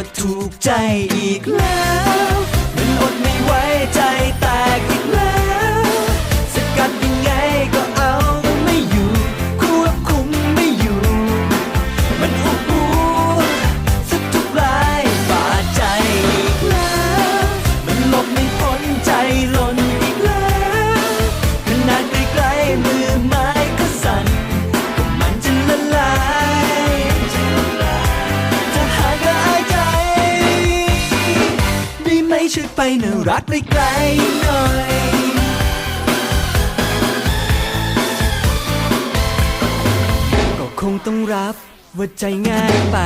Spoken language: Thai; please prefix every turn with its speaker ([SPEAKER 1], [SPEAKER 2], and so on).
[SPEAKER 1] ก็ถูกใจอีกแล้ว ช่วยไปนะรักไปไกลหน่อยก็คงต้องรับว่าใจง่ายไป